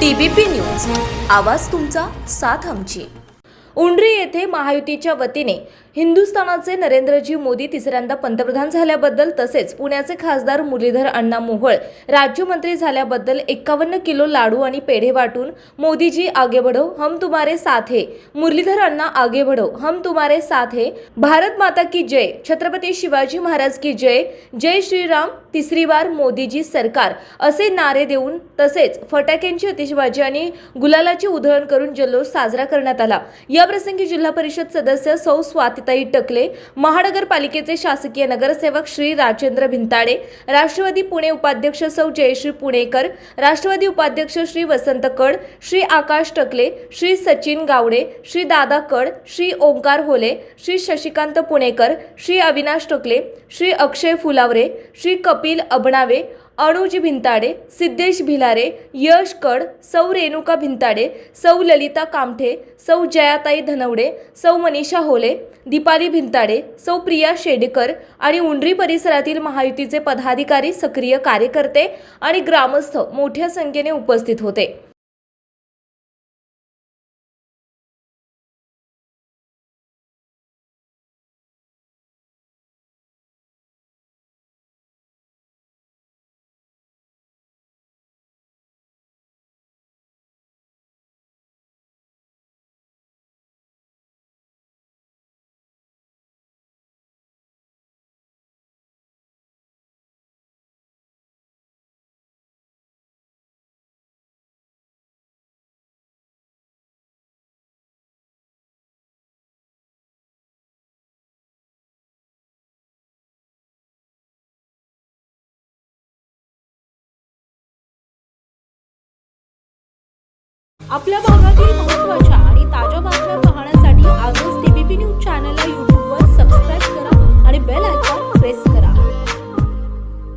TBP news. आवाज तुमचा साथ आमची. उंड्री येथे महायुतीच्या वतीने हिंदुस्थानाचे नरेंद्रजी मोदी तिसऱ्यांदा पंतप्रधान झाल्याबद्दल तसेच पुण्याचे खासदार मुरलीधर अण्णा मोहोळ राज्यमंत्री झाल्याबद्दल एकावन्न किलो लाडू आणि पेढे वाटून मोदीजी आगे बढो हम तुम्हारे साथ है. मुरलीधर अण्णा आगे बढो हम तुम्हारे साथ है. भारत माता की जय. छत्रपती शिवाजी महाराज की जय. जय श्रीराम. तिसरी बार मोदीजी सरकार. असे नारे देऊन तसेच फटाक्यांची अतिशबाजी आणि गुलालाची उधळण करून जल्लोष साजरा करण्यात आला. या प्रसंगी जिल्हा परिषद सदस्य सौ स्वातिताई टकले महानगरपालिकेचे शासकीय नगरसेवक श्री राजेंद्र भिंताडे राष्ट्रवादी पुणे उपाध्यक्ष सौ जयश्री पुणेकर राष्ट्रवादी उपाध्यक्ष श्री वसंत कड श्री आकाश टकले श्री सचिन गावडे श्री दादा कड श्री ओंकार होले श्री शशिकांत पुणेकर श्री अविनाश टकले श्री अक्षय फुलावरे श्री कपिल अबणावे अनुज भिंताडे सिद्धेश भिलारे यश कड सौ रेणुका भिंताडे सौ ललिता कामठे सौ जयाताई धनवडे सौ मनीषा होले दीपाली भिंताडे सौ प्रिया शेडेकर आणि उंडरी परिसरातील महायुतीचे पदाधिकारी सक्रिय कार्यकर्ते आणि ग्रामस्थ मोठ्या संख्येने उपस्थित होते. आपल्या भागातील